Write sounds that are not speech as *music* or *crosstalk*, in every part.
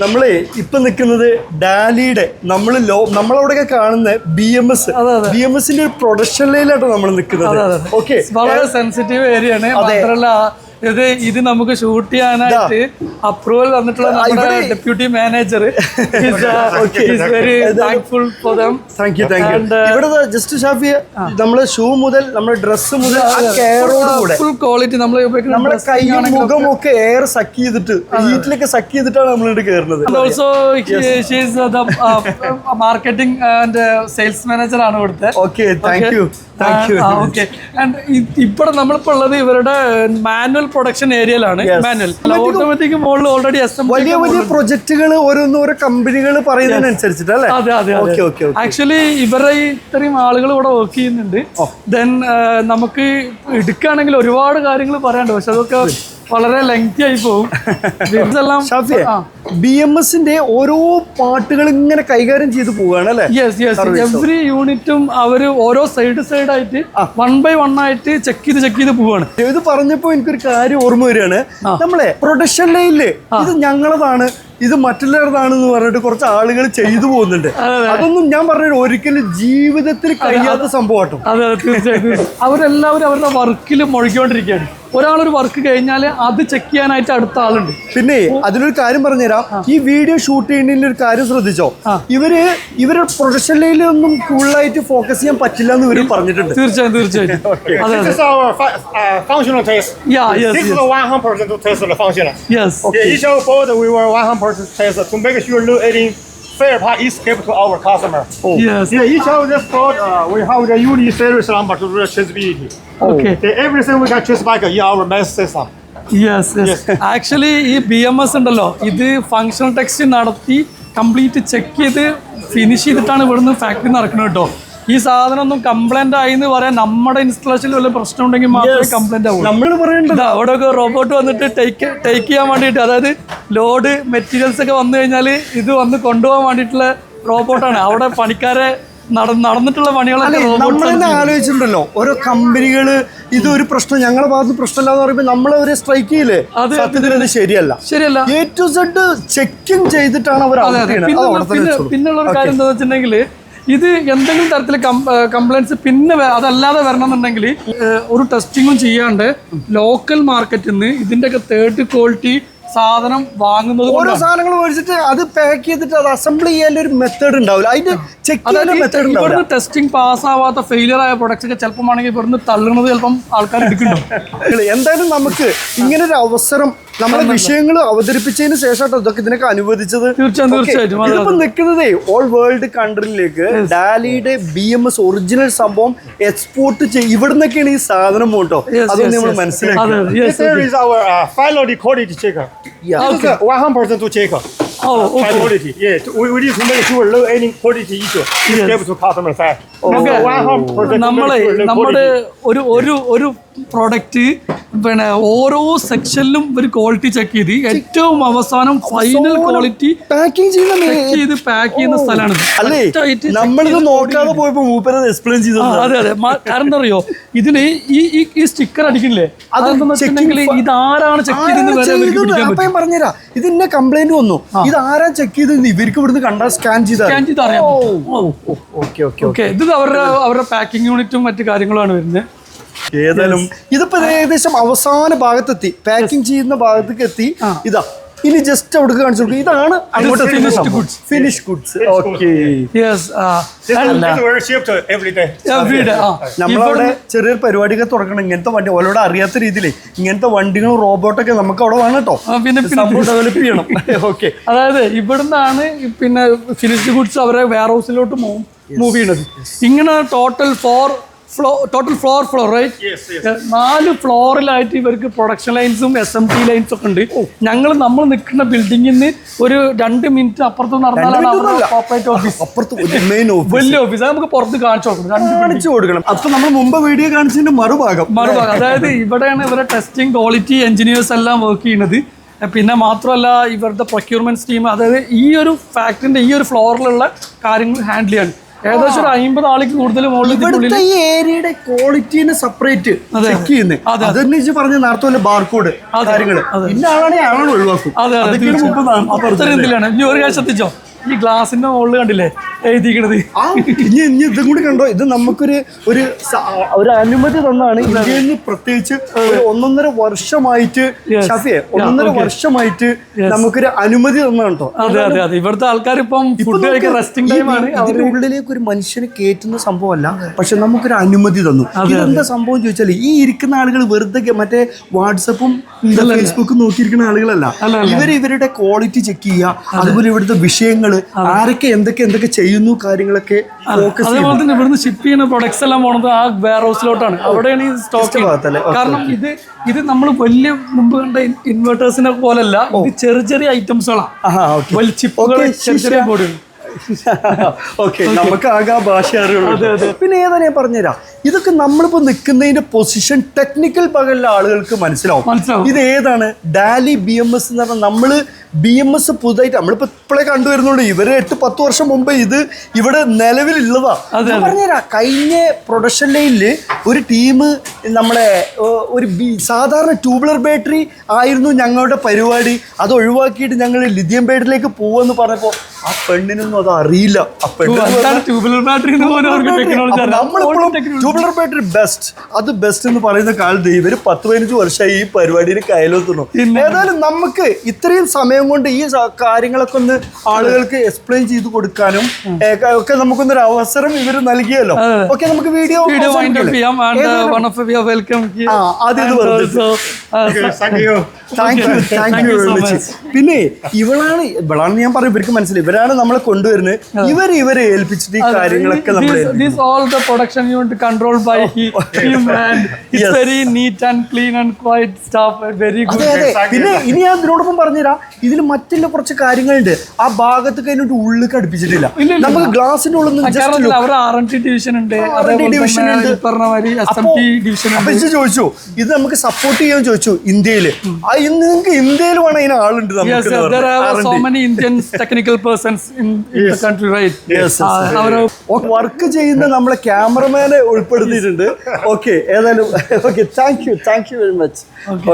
നമ്മളെ ഇപ്പൊ നിൽക്കുന്നത് ഡാലിയുടെ നമ്മൾ ലോ നമ്മളവിടെയൊക്കെ കാണുന്ന B M S. B M എസിന്റെ ഒരു പ്രൊഡക്ഷൻ ലൈനിലാണ് നമ്മൾ നിൽക്കുന്നത്. ഓക്കെ വളരെ സെൻസിറ്റീവ് ഏരിയ ആണ്. ഇത് ഇത് നമുക്ക് ഷൂട്ട് ചെയ്യാനായിട്ട് അപ്രൂവൽ തന്നിട്ടുള്ള നമ്മുടെ deputy manager very thankful for them thank you thank you And, uh, ഇവിടെ ജസ്റ്റ് ഷാഫി നമ്മളെ ഷൂ മുതൽ നമ്മുടെ ഡ്രസ്സ് മുതൽ കൂടെ. ഫുൾ ക്വാളിറ്റി നമ്മൾ നമ്മുടെ കൈയും മുഖം ഒക്കെ എയർ സക്ക് ചെയ്തിട്ട് ഹീറ്റിലൊക്കെ സക്ക് ചെയ്തിട്ടാണ് നമ്മൾ ഇവിടെ കയറുന്നത് also she's the marketing and sales manager ആണ് ഇവിടുത്തെ. Okay thank you thank you okay and ഇപ്പോഴും നമ്മളിപ്പോ ഉള്ളത് ഇവരുടെ മാനുവൽ പ്രൊഡക്ഷൻ ഏരിയയിലാണ് മാനുവൽ ഓട്ടോമാറ്റിക് മോഡൽ ഓൾറെഡി വലിയ വലിയ പ്രൊജക്ടുകൾ ഓരോന്നോരോ കമ്പനികൾ പറയുന്നതിനനുസരിച്ചിട്ട് അല്ലേ? അതെ അതെ ഓക്കെ ഓക്കെ ഓക്കെ ആക്ച്വലി ഇവരുടെ ഇത്രയും ആളുകൾ ഇവിടെ വർക്ക് ചെയ്യുന്നുണ്ട്. ദെൻ നമുക്ക് എടുക്കുകയാണെങ്കിൽ ഒരുപാട് കാര്യങ്ങൾ പറയാനുണ്ട്. പക്ഷെ അതൊക്കെ വളരെ ലെങ്തി ആയി പോകും ഇതെല്ലാം ഷാഫിയെ ബി എം എസിന്റെ ഓരോ പാട്ടുകൾ ഇങ്ങനെ കൈകാര്യം ചെയ്ത് പോവുകയാണ് അല്ലേ? യെസ് യെസ് എവറി യൂണിറ്റും അവർ ഓരോ സൈഡ് സൈഡ് ആയിട്ട് വൺ ബൈ വൺ ആയിട്ട് ചെക്ക് ചെയ്ത് ചെക്ക് ചെയ്ത് പോവാണ് ഇത് പറഞ്ഞപ്പോ എനിക്കൊരു കാര്യം ഓർമ്മ വരികയാണ്. നമ്മളെ പ്രൊഡക്ഷൻ ലൈനിൽ ഇത് ഞങ്ങളതാണ് ഇത് മറ്റുള്ളവരതാണെന്ന് പറഞ്ഞിട്ട് കുറച്ച് ആളുകൾ ചെയ്തു പോകുന്നുണ്ട്. അതൊന്നും ഞാൻ പറഞ്ഞ ഒരിക്കലും ജീവിതത്തിൽ കഴിയാത്ത സംഭവമാട്ടോ. അതെ അതെ തീർച്ചയായിട്ടും അവരെല്ലാവരും അവരുടെ വർക്കിൽ മുഴുകിക്കൊണ്ടിരിക്കുകയാണ്. ഒരാളൊരു വർക്ക് കഴിഞ്ഞാൽ അത് ചെക്ക് ചെയ്യാനായിട്ട് അടുത്ത ആളുണ്ട്. പിന്നെ അതിനൊരു കാര്യം പറഞ്ഞുതരാം. ഈ വീഡിയോ ഷൂട്ട് ചെയ്യുന്നതിന്റെ ഒരു കാര്യം ശ്രദ്ധിച്ചോ? ഇവർ ഇവരുടെ പ്രൊഡക്ഷൻ ലൈനിലൊന്നും കൂടുതലായിട്ട് ഫോക്കസ് ചെയ്യാൻ പറ്റില്ല എന്ന് ഇവർ പറഞ്ഞിട്ടുണ്ട്. തീർച്ചയായും തീർച്ചയായും. അതെ This അതെ is our fu- uh, functional test. Yeah, yes, This is yes. the 100% to test the function. Yes Yeah, each of board we were 100% test to make sure no any fair part is kept to our customer. yes Yeah, each of this board uh, we have the unique series number to do the traceability. Okay, everything we can trace back in our mess system. Yes yes actually ഈ B M S ഉണ്ടല്ലോ ഇത് functional text നടത്തി complete check ചെയ്ത് finish ചെയ്തിട്ടാണ് ഇവിടുന്ന് factory നടക്കുന്നത് കേട്ടോ ഈ സാധനം ഒന്നും കംപ്ലൈന്റ് ആയി എന്ന് പറയാൻ നമ്മുടെ ഇൻസ്റ്റലേഷനിൽ വല്ല പ്രശ്നം ഉണ്ടെങ്കിൽ മാത്രമേ കംപ്ലൈന്റ് ആവൂ അവിടെ ഒക്കെ റോബോട്ട് വന്നിട്ട് ടേക്ക് ടേക്ക് ചെയ്യാൻ വേണ്ടിയിട്ട് അതായത് ലോഡ് മെറ്റീരിയൽസ് ഒക്കെ വന്നു കഴിഞ്ഞാൽ ഇത് വന്ന് കൊണ്ടുപോകാൻ വേണ്ടിയിട്ടുള്ള റോബോട്ടാണ്. അവിടെ പണിക്കാരെ നട നടന്നിട്ടുള്ള പണികളൊക്കെ നമ്മൾ തന്നെ ആലോചിച്ചിട്ടുണ്ടല്ലോ ഓരോ കമ്പനികൾ ഇതൊരു ഒരു പ്രശ്നം ഞങ്ങളെ ഭാഗത്ത് പ്രശ്നമില്ല എന്ന് പറയുമ്പോൾ ഒരു സ്ട്രൈക്ക് ചെയ്യില്ലേ? അത് സത്യത്തിൽ അത് ശരിയല്ല. ശരിയല്ല. എ ടു സെഡ് ചെക്കിങ് ചെയ്തിട്ടാണ് അവർ പിന്നുള്ള ഒരു കാര്യം എന്താ വെച്ചിട്ടുണ്ടെങ്കിൽ ഇത് എന്തെങ്കിലും തരത്തിൽ കംപ്ലൈൻസ് പിന്നെ അതല്ലാതെ വരണം എന്നുണ്ടെങ്കിൽ ഒരു ടെസ്റ്റിങ്ങും ചെയ്യാണ്ട് ലോക്കൽ മാർക്കറ്റിൽ നിന്ന് ഇതിന്റെയൊക്കെ തേർഡ് ക്വാളിറ്റി സാധനം വാങ്ങുന്നത് ഓരോ സാധനങ്ങൾ മേടിച്ചിട്ട് അത് പാക്ക് ചെയ്തിട്ട് അത് അസംബിൾ ചെയ്യാൻ ഒരു മെത്തേഡ് ഉണ്ടാവില്ല. അതിന്റെ ചെക്ക് മെത്തേഡ് ഇവിടുന്ന് ടെസ്റ്റിംഗ് പാസ്സാവാത്ത ഫെയിലിയർ ആയ പ്രൊഡക്ട്സ് ഒക്കെ ചിലപ്പം ആണെങ്കിൽ ഇവിടുന്ന് തള്ളുന്നത് ചിലപ്പം ആൾക്കാർ എടുക്കുന്നുണ്ടോ എന്തായാലും നമുക്ക് ഇങ്ങനെ ഒരു അവസരം നമ്മളെ വിഷയങ്ങൾ അവതരിപ്പിച്ചതിന് ശേഷം ഇതൊക്കെ ഇതിനൊക്കെ അനുവദിച്ചത്. തീർച്ചയായും തീർച്ചയായിട്ടും. നിൽക്കുന്നതേ ഓൾ വേൾഡ് കൺട്രിയിലേക്ക് ഡാലിയുടെ ബി എം എസ് ഒറിജിനൽ സംഭവം എക്സ്പോർട്ട് ചെയ്യും ഇവിടുന്നൊക്കെയാണ് ഈ സാധനം പോട്ടോ അതൊന്നും നമ്മൾ. മനസ്സിലാക്കി This is uh. Yeah. This is a 100% to Oh, High okay. quality. Yeah, to- we, we need to make sure no any quality issue is Yes. kept to customer side. Okay. 100% to നമ്മളെ make sure no നമ്മുടെ quality. ഒരു ഒരു ഒരു product പിന്നെ ഓരോ സെക്ഷനിലും ഒരു quality check ചെയ്ത് ഏറ്റവും അവസാനം ഫൈനൽ ക്വാളിറ്റി പാക്കിംഗ് ചെയ്യുന്ന ചെയ്ത് പാക്ക് ചെയ്യുന്ന സ്ഥലമാണ്. അല്ലേ? നമ്മളിത് നോക്കാതെ പോയപ്പോ മൂപ്പരത് എക്സ്പ്ലെയിൻ ചെയ്തു അതെ അതെ. കാരണം എന്താ അറിയോ? ഇതിൽ ഈ ഈ ഈ സ്റ്റിക്കർ അടിക്കില്ലേ അതെന്താ ഇത് ആരാണ് ചെക്ക് ചെയ്തെന്ന് പറഞ്ഞുതരാം. ഇത് ഇന്നെ കംപ്ലൈന്റ് വന്നു. ഇത് ആരാ ചെക്ക് ചെയ്ത് ഇവർക്ക് ഇവിടുന്ന് കണ്ടാൽ സ്കാൻ ചെയ്ത് സ്കാൻ ചെയ്ത് അറിയാം ഓക്കെ ഓക്കെ ഓക്കെ. ഇത് അവരുടെ അവരുടെ പാക്കിംഗ് യൂണിറ്റും മറ്റു കാര്യങ്ങളാണ് വരുന്നത്. ഏതായാലും ഇതിപ്പോ ഇത് ഏകദേശം അവസാന ഭാഗത്തെത്തി. പാക്കിംഗ് ചെയ്യുന്ന ഭാഗത്തേക്ക് എത്തി ഇതാ. ഇനി ജസ്റ്റ് അവിടെ കാണിച്ചു കൊടുക്കും. ഇതാണ് അങ്ങോട്ട് finish goods finish goods okay നമ്മളവിടെ ചെറിയൊരു പരിപാടിയൊക്കെ തുടങ്ങണം. ഇങ്ങനത്തെ വണ്ടി ഓലോട് അറിയാത്ത രീതിയിൽ ഇങ്ങനത്തെ വണ്ടികളും റോബോട്ടൊക്കെ നമുക്ക് അവിടെ വേണം കേട്ടോ. പിന്നെ ഡെവലപ്പ് ചെയ്യണം. *laughs* ഓക്കെ അതായത് ഇവിടുന്നാണ് പിന്നെ ഫിനിഷ്ഡ് ഗുഡ്സ് അവരെ വെയർ ഹൗസിലോട്ട് മൂവ് ചെയ്യണത്. ഇങ്ങനെ total four flow total floor floor right നാല് ഫ്ലോറിലായിട്ട് ഇവർക്ക് പ്രൊഡക്ഷൻ ലൈൻസും എസ് എം ടി ലൈൻസും ഒക്കെ ഉണ്ട്. ഞങ്ങൾ നമ്മൾ നിൽക്കുന്ന ബിൽഡിംഗിൽ നിന്ന് ഒരു രണ്ട് മിനിറ്റ് അപ്പുറത്ത് നടന്നാലാണ് അവരുടെ ഒന്നുമല്ല. ഓഫീസ് അപ്പുറത്ത് മെയിൻ ഓഫീസ് വലിയ ഓഫീസ് നമുക്ക് പുറത്ത് കാണിച്ചു കൊടുക്കണം. കാണിച്ചു കൊടുക്കണം. അപ്പൊ നമ്മൾ മുമ്പ് വീഡിയോ കാണിച്ചതിന്റെ മറുഭാഗം. മറുഭാഗം. അതായത് ഇവിടെയാണ് ഇവരെ ടെസ്റ്റിംഗ് ക്വാളിറ്റി എഞ്ചിനീയേഴ്സ് എല്ലാം വർക്ക് ചെയ്യുന്നത്. പിന്നെ മാത്രമല്ല ഇവരുടെ പ്രൊക്യൂർമെന്റ് ടീം അതായത് ഈ ഒരു ഫാക്ടറിന്റെ ഈ ഒരു ഫ്ലോറിലുള്ള കാര്യങ്ങൾ ഹാൻഡിൽ ചെയ്യാണ്. ഏകദേശം ഒരു അമ്പത് ആളിക്ക് കൂടുതൽ ഇവിടുത്തെ ഈ ഏരിയയുടെ ക്വാളിറ്റീനെ സെപ്പറേറ്റ് ചെക്ക് ചെയ്യുന്നത് അതന്നെ പറഞ്ഞ നേരത്തെ പോലെ ബാർകോഡ് കാര്യങ്ങൾ ഇന്ന ആളാണെങ്കിൽ ആളാണ് ഒഴിവാക്കും. അതെ അതെ അതൊക്കെയാണ് മുമ്പ് തീർച്ചയായും. ഇതിലാണ്. ഇനി ഒരു കാശ് ശ്രദ്ധിച്ചോ? ഈ ഗ്ലാസിന്റെ മുകളിൽ കണ്ടില്ലേ? എഴുതിക്കണത് ആ ഇനി ഇനി ഇതും കൂടി കണ്ടോ? ഇത് നമുക്കൊരു ഒരു സ- ഒരു അനുമതി തന്നാണ്. ഇന്ത്യയിൽ നിന്ന് പ്രത്യേകിച്ച് ഒരു ഒന്നൊന്നര വർഷമായിട്ട് ഷഫിയെ ഒന്നൊന്നര വർഷമായിട്ട് നമുക്കൊരു അനുമതി തന്നാണ് കേട്ടോ. അതെ അതെ അതെ. ഇവിടുത്തെ ആൾക്കാർ ഇപ്പം ഫുഡ് കഴിക്കാൻ റെസ്റ്റിംഗ് ടൈം ആണ്. ഇതിന്റെ ഉള്ളിലേക്ക് ഒരു മനുഷ്യനെ കയറ്റുന്ന സംഭവമല്ല. പക്ഷെ നമുക്കൊരു അനുമതി തന്നു. ഇതെന്താ സംഭവം ചോദിച്ചാൽ ഈ ഇരിക്കുന്ന ആളുകൾ വെറുതെ ഗെ- മറ്റേ വാട്സപ്പും ഫേസ്ബുക്കും നോക്കിയിരിക്കുന്ന ആളുകളല്ല. ഇവർ ഇവരുടെ ക്വാളിറ്റി ചെക്ക് ചെയ്യുക. അതുപോലെ ഇവിടുത്തെ വിഷയങ്ങൾ ആരൊക്കെ എന്തൊക്കെ എന്തൊക്കെ ചെയ്യുന്നു കാര്യങ്ങളൊക്കെ ഫോക്കസ് അതേപോലെ തന്നെ ഇവിടുന്ന് ഷിപ്പ് ചെയ്യുന്ന പ്രൊഡക്ട്സ് എല്ലാം പോണത് ആ വെയർ ഹൗസിലോട്ടാണ് അവിടെയാണ് ഈ സ്റ്റോക്ക് കാരണം ഇത് ഇത് നമ്മൾ വലിയ മുമ്പ് കണ്ട ഇൻവെർട്ടേഴ്സിനെ പോലല്ല. ഇത് ചെറിയ ചെറിയ ഐറ്റംസുകളാണ് വലിയ ചിപ്പുകൾ ചെറിയ ചെറിയ ശിഷ്യ. ബോർഡ് ഓക്കെ നമുക്ക് ആകെ ഭാഷ അറിയുള്ളൂ പിന്നെ ഏതാ ഞാൻ പറഞ്ഞുതരാം? ഇതൊക്കെ നമ്മളിപ്പോ നിൽക്കുന്നതിന്റെ പൊസിഷൻ ടെക്നിക്കൽ പകലുള്ള ആളുകൾക്ക് മനസ്സിലാവും. മനസ്സിലാവും. ഇത് ഏതാണ്? ഡാലി ബി എം എസ് എന്ന് പറഞ്ഞാൽ നമ്മൾ ബി എം എസ് പുതുതായിട്ട് നമ്മളിപ്പോ ഇപ്പോഴേ കണ്ടുവരുന്നുണ്ട് ഇവർ എട്ട് പത്ത് വർഷം മുമ്പ് ഇത് ഇവിടെ നിലവിലുള്ളതാ. ഞാൻ പറഞ്ഞുതരാം. കഴിഞ്ഞ പ്രൊഡക്ഷൻ ലൈനിൽ ഒരു ടീം നമ്മളെ ഒരു ബി- സാധാരണ ട്യൂബുലർ ബാറ്ററി ആയിരുന്നു ഞങ്ങളുടെ പരിപാടി. അത് ഒഴിവാക്കിയിട്ട് ഞങ്ങൾ ലിഥിയം ബാറ്ററിയിലേക്ക് പോവെന്ന് പറഞ്ഞപ്പോൾ ആ പെണ്ണിനൊന്നും അത് അറിയില്ല. ആ പെണ്ണ് ബാറ്ററി ബെസ്റ്റ് അത് ബെസ്റ്റ് എന്ന് പറയുന്ന കാലത്ത് ഇവർ പത്ത് പതിനഞ്ച് വർഷമായി ഈ പരിപാടിയിൽ കയ്യിലെത്തുന്നു ഏതായാലും നമുക്ക് ഇത്രയും സമയം കൊണ്ട് ഈ കാര്യങ്ങളൊക്കെ ഒന്ന് ആളുകൾക്ക് എക്സ്പ്ലെയിൻ ചെയ്ത് കൊടുക്കാനും ഒക്കെ നമുക്കൊന്നൊരു അവസരം ഇവർ നൽകിയല്ലോ. ഓക്കെ നമുക്ക് വീഡിയോ വീഡിയോ വൈൻഡ് അപ്പ് ചെയ്യാം. And one of we welcome ആദ്യം. താങ്ക് യു താങ്ക് യു പിന്നെ ഇവളാണ് ഇവളാണ് ഞാൻ പറയും ഇവർക്ക് മനസ്സിലായി. ഇവരാണ് നമ്മളെ കൊണ്ടുവരുന്നത്. ഇവർ ഇവരെ ഏൽപ്പിച്ചിട്ട് ഈ കാര്യങ്ങളൊക്കെ നമ്മൾ by neat and controlled by he- him and it's Yes. very neat and clean and quiet stuff very good. അതെ അതെ. പിന്നെ ഇനി ഞാൻ ഇതിനോടൊപ്പം പറഞ്ഞുതരാം. ഇതിൽ മറ്റുള്ള കുറച്ച് കാര്യങ്ങളുണ്ട്. ആ ഭാഗത്ത് കഴിഞ്ഞിട്ട് ഉള്ളിൽ അടുപ്പിച്ചിട്ടില്ല. നമുക്ക് ഗ്ലാസിന്റെ ഉള്ളിൽ നിന്ന് കാരണം ജസ്റ്റ് അവർ ആർ എൻ ടി ഡിവിഷൻ ഉണ്ട്. ഡിവിഷൻ അപ്പൊ ഉണ്ട്. ഇജ്ജ് ചോദിച്ചു ഇത് നമുക്ക് സപ്പോർട്ട് ചെയ്യാൻ ചോദിച്ചു ഇന്ത്യയിൽ ആ ഇന്ന് നിങ്ങൾക്ക് ഇന്ത്യയിൽ വേണം അതിന് ആളുണ്ട് Yes, there are so many Indian technical persons in, in the country, right? Yes, yes, ആ, yes. അവർ വർക്ക് ചെയ്യുന്ന നമ്മളെ ക്യാമറമാനെ ഉൾപ്പെടുത്തിയിട്ടുണ്ട് ഓക്കെ ഏതായാലും okay thank you thank you very much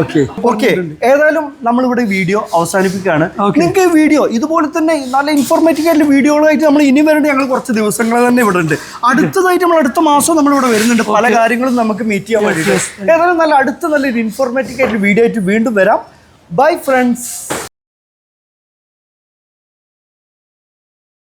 okay okay ഏതായാലും നമ്മളിവിടെ വീഡിയോ അവസാനിപ്പിക്കുകയാണ്. നിങ്ങൾക്ക് ഈ വീഡിയോ ഇതുപോലെ തന്നെ നല്ല ഇൻഫോർമേറ്റീവ് ആയിട്ടുള്ള വീഡിയോകളായിട്ട് നമ്മൾ ഇനി വരേണ്ട ഞങ്ങൾ കുറച്ച് ദിവസങ്ങൾ തന്നെ ഇവിടെ ഉണ്ട്. അടുത്തതായിട്ട് നമ്മൾ അടുത്ത മാസം നമ്മൾ ഇവിടെ വരുന്നുണ്ട്. പല കാര്യങ്ങളും നമുക്ക് മീറ്റ് ചെയ്യാൻ വേണ്ടിയിട്ട്. ഏതായാലും നല്ല അടുത്ത നല്ലൊരു ഇൻഫോർമേറ്റീവ് ആയിട്ടുള്ള വീഡിയോ ആയിട്ട് വീണ്ടും വരാം. Bye friends